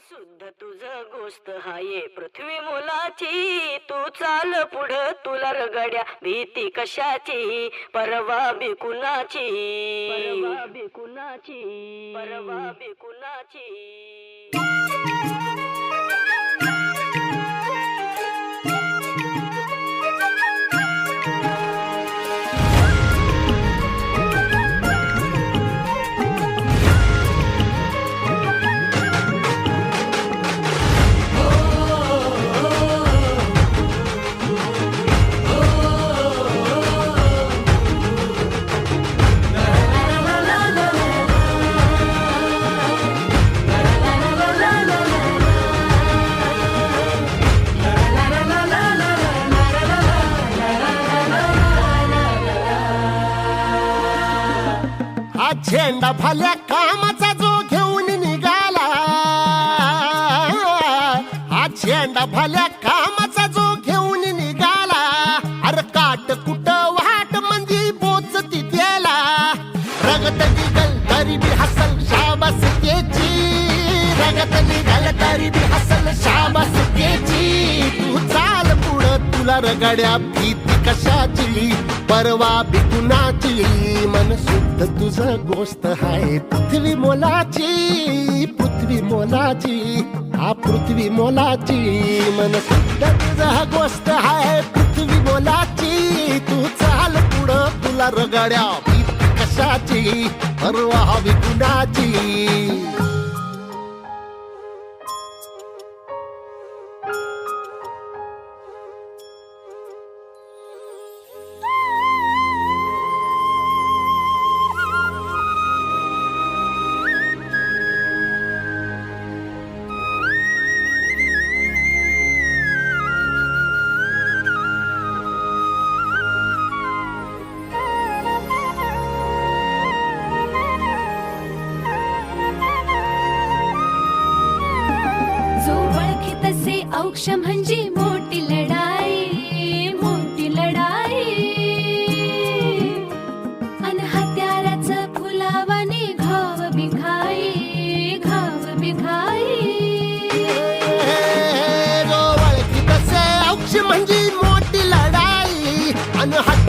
शुद्ध तुझ गोष्ट हाये. पृथ्वी मुलाची तू चाल पुढ. तुला रगड्या भीती कशाची? परवा बी कुणाची? परवा बी कुणाची? परवा बी हा झेंडा फाल्या कामाचा जो घेऊन निघाला. हा झेंडा फाल्या कामाचा जो घेऊन निघाला. अरे काट कुट वाट म्हणजे बोच ती द्याला रगत निघल तरी बी हसल शाबास त्याची. रगत निघल तरी बी हसल शाबास त्याची. तू चाल पुढं तुला रगड्या भीती कशाची परवा बी कुणाची मन शुद्ध तुझं गोष्ट हाय पृथ्वी मोलाची पृथ्वी मोलाची हा पृथ्वी मोलाची. मन शुद्ध तुझा गोष्ट हाय पृथ्वी मोलाची. तू चाल पुढं तुला रगड्या कशाची? परवा हवी कुणाची? औक्ष म्हणजे मोठी लढाई मोठी लढाई. अन हत्याराचं फुलावाने घाव बिघाई घाव बिघाई. जो ओळखी तसे औक्ष म्हणजे मोठी लढाई अन हत्या